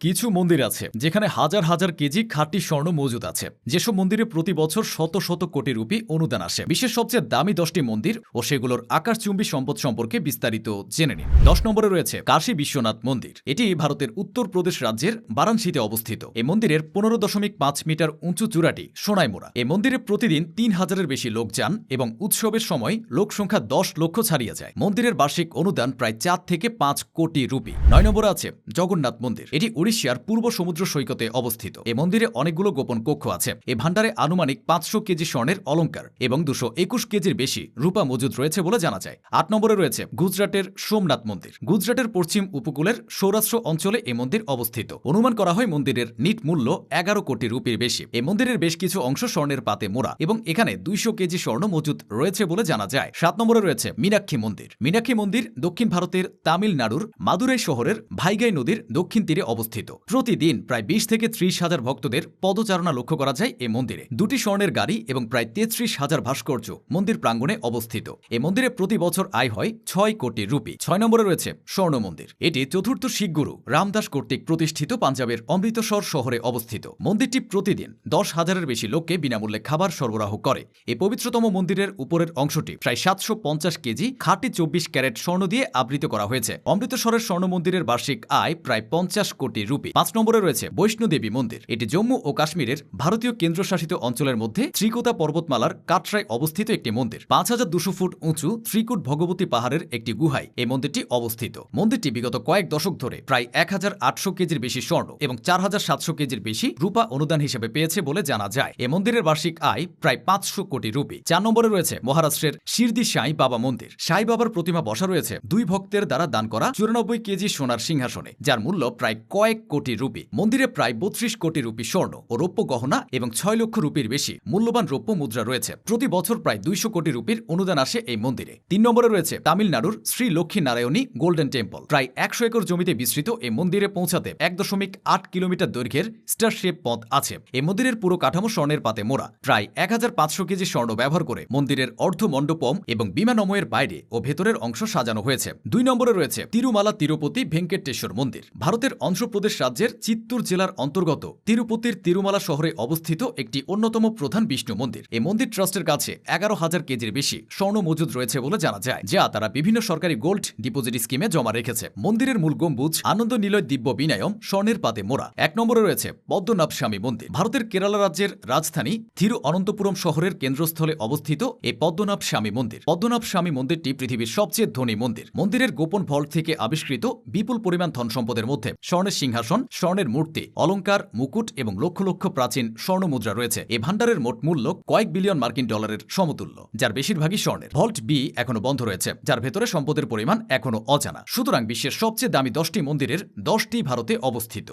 কিছু মন্দির আছে, যেখানে হাজার হাজার কেজি খাঁটি স্বর্ণ মজুদ আছে। যেসব মন্দিরে প্রতি বছর শত শত কোটি রুপি অনুদান আসে। বিশ্বের সবচেয়ে দামি দশটি মন্দির ও সেগুলোর আকাশচুম্বী সম্পদ সম্পর্কে বিস্তারিত জেনে নিন। দশ নম্বরে রয়েছে কাশী বিশ্বনাথ মন্দির। এটি ভারতের উত্তরপ্রদেশ রাজ্যের বারাণসীতে অবস্থিত। এই মন্দিরের পনেরো দশমিক পাঁচ মিটার উঁচু চূড়াটি সোনায় মোড়া এই মন্দিরে প্রতিদিন তিন হাজারের বেশি লোক যান এবং উৎসবের সময় লোক সংখ্যা দশ লক্ষ ছাড়িয়ে যায়। মন্দিরের বার্ষিক অনুদান প্রায় চার থেকে পাঁচ কোটি রুপি। নয় নম্বরে আছে জগন্নাথ মন্দির। এটি উড়িষ্যার পূর্ব সমুদ্র সৈকতে অবস্থিত। এ মন্দিরে অনেকগুলো গোপন কক্ষ আছে। এ ভাণ্ডারে আনুমানিক পাঁচশো কেজি স্বর্ণের অলঙ্কার এবং দুশো একুশ কেজির বেশি রূপা মজুদ রয়েছে বলে জানা যায়। আট নম্বরে রয়েছে গুজরাটের সোমনাথ মন্দির। গুজরাটের পশ্চিম উপকূলের সৌরাষ্ট্র অঞ্চলে এ মন্দির অবস্থিত। অনুমান করা হয় মন্দিরের নিট মূল্য এগারো কোটি রুপির বেশি। এ মন্দিরের বেশ কিছু অংশ স্বর্ণের পাতে মোড়া এবং এখানে দুইশো কেজি স্বর্ণ মজুদ রয়েছে বলে জানা যায়। সাত নম্বরে রয়েছে মীনাক্ষী মন্দির। মীনাক্ষী মন্দির দক্ষিণ ভারতের তামিলনাড়ুর মাদুরাই শহরের ভাইগাই নদীর দক্ষিণ তীরে অবস্থিত। প্রতিদিন প্রায় বিশ থেকে ত্রিশ হাজার ভক্তদের পদচারণা লক্ষ্য করা যায় এ মন্দিরে। দুটি স্বর্ণের গাড়ি এবং প্রায় তেত্রিশ হাজার ভাস্কর্য মন্দির প্রাঙ্গণে অবস্থিত। এ মন্দিরে প্রতি বছর আয় হয় ছয় কোটি রুপি। ছয় নম্বরে রয়েছে স্বর্ণ মন্দির। এটি চতুর্থ শিখ গুরু রামদাস কর্তৃক প্রতিষ্ঠিত পাঞ্জাবের অমৃতসর শহরে অবস্থিত। মন্দিরটি প্রতিদিন দশ হাজারের বেশি লোককে বিনামূল্যে খাবার সরবরাহ করে। এই পবিত্রতম মন্দিরের উপরের অংশটি প্রায় সাতশো পঞ্চাশ কেজি, খাঁটি চব্বিশ ক্যারেট স্বর্ণ দিয়ে আবৃত করা হয়েছে। অমৃতসরের স্বর্ণ মন্দিরের বার্ষিক আয় প্রায় পঞ্চাশ কোটি রুপি। পাঁচ নম্বরে রয়েছে বৈষ্ণোদেবী মন্দির। এটি জম্মু ও কাশ্মীরের ভারতীয় কেন্দ্রশাসিত অঞ্চলের মধ্যে ত্রিকোতা পর্বতমালার কাটরায় অবস্থিত একটি মন্দির। পাঁচ হাজার দুশো ফুট উঁচু ত্রিকুট ভগবতী পাহাড়ের একটি গুহায় এই মন্দিরটি অবস্থিত। মন্দিরটি বিগত কয়েক দশক ধরে প্রায় এক হাজার আটশো কেজির বেশি স্বর্ণ এবং চার হাজার সাতশো কেজির বেশি রূপা অনুদান হিসেবে পেয়েছে বলে জানা যায়। এ মন্দিরের বার্ষিক আয় প্রায় পাঁচশো কোটি রুপি। চার নম্বরে রয়েছে মহারাষ্ট্রের শিরদি সাই বাবা মন্দির। সাই বাবার প্রতিমা বসা রয়েছে। দুই ভক্তের দ্বারা দান করা চুরানব্বই কেজি সোনার সিংহাসনে, যার মূল্য প্রায় কয়েক কোটি রুপি। মন্দিরে প্রায় বত্রিশ কোটি রুপি স্বর্ণ ও রৌপ্য গহনা এবং ছয় লক্ষ রুপির বেশি মূল্যবান রৌপ্য মুদ্রা রয়েছে। প্রতি বছর প্রায় দুইশো কোটি রুপির অনুদান আসে এই মন্দিরে। তিন নম্বরে রয়েছে তামিলনাড়ুর শ্রী লক্ষ্মী নারায়ণী গোল্ডেন টেম্পল। প্রায় একশো একর জমিতে বিস্তৃত এই মন্দিরে পৌঁছাতে এক দশমিক আট কিলোমিটার দৈর্ঘ্যের স্টার শেপ পথ আছে। এই মন্দিরের পুরো কাঠামো স্বর্ণের পাতে মোড়া। প্রায় এক হাজার পাঁচশো কেজি স্বর্ণ ব্যবহার করে মন্দিরের অর্ধ মণ্ডপম এবং বিমানময়ের বাইরে ও ভেতরের অংশ সাজানো হয়েছে। দুই নম্বরে রয়েছে তিরুমালা তিরুপতি ভেঙ্কটেশ্বর মন্দির। ভারতের অন্ধ্রপ্রদেশ রাজ্যের চিত্তুর জেলার অন্তর্গত তিরুপতির তিরুমালা শহরে অবস্থিত একটি অন্যতম প্রধান বিষ্ণু মন্দির। এই মন্দির ট্রাস্টের কাছে এগারো হাজার কেজির বেশি স্বর্ণ মজুদ রয়েছে বলে জানা যায়, যা তারা বিভিন্ন সরকারি গোল্ড ডিপোজিট স্কিমে জমা রেখেছে। মন্দিরের মূল গম্বুজ, আনন্দ নিলয় দিব্য বিনায়ম, স্বর্ণের পাতে মোড়া। এক নম্বরে রয়েছে পদ্মনাভ স্বামী মন্দির। ভারতের কেরালা রাজ্যের রাজধানী থিরু অনন্তপুরম শহরের কেন্দ্রস্থলে অবস্থিত এই পদ্মনাভ স্বামী মন্দির। পদ্মনাভ স্বামী মন্দিরটি পৃথিবীর সবচেয়ে ধনী মন্দির। মন্দিরের গোপন ভল্ট থেকে আবিষ্কৃত বিপুল পরিমাণ ধন সম্পদের মধ্যে স্বর্ণের সিংহাসন, স্বর্ণের মূর্তি, অলঙ্কার, মুকুট এবং লক্ষ লক্ষ প্রাচীন স্বর্ণ মুদ্রা রয়েছে। এ ভাণ্ডারের মোট মূল্য কয়েক বিলিয়ন মার্কিন ডলারের সমতুল্য, যার বেশিরভাগই স্বর্ণের। ভল্ট বি এখনও বন্ধ রয়েছে, যার ভেতরে সম্পদের পরিমাণ এখনও অজানা। সুতরাং বিশ্বের সবচেয়ে দামি দশটি মন্দিরের দশটি ভারতে অবস্থিত।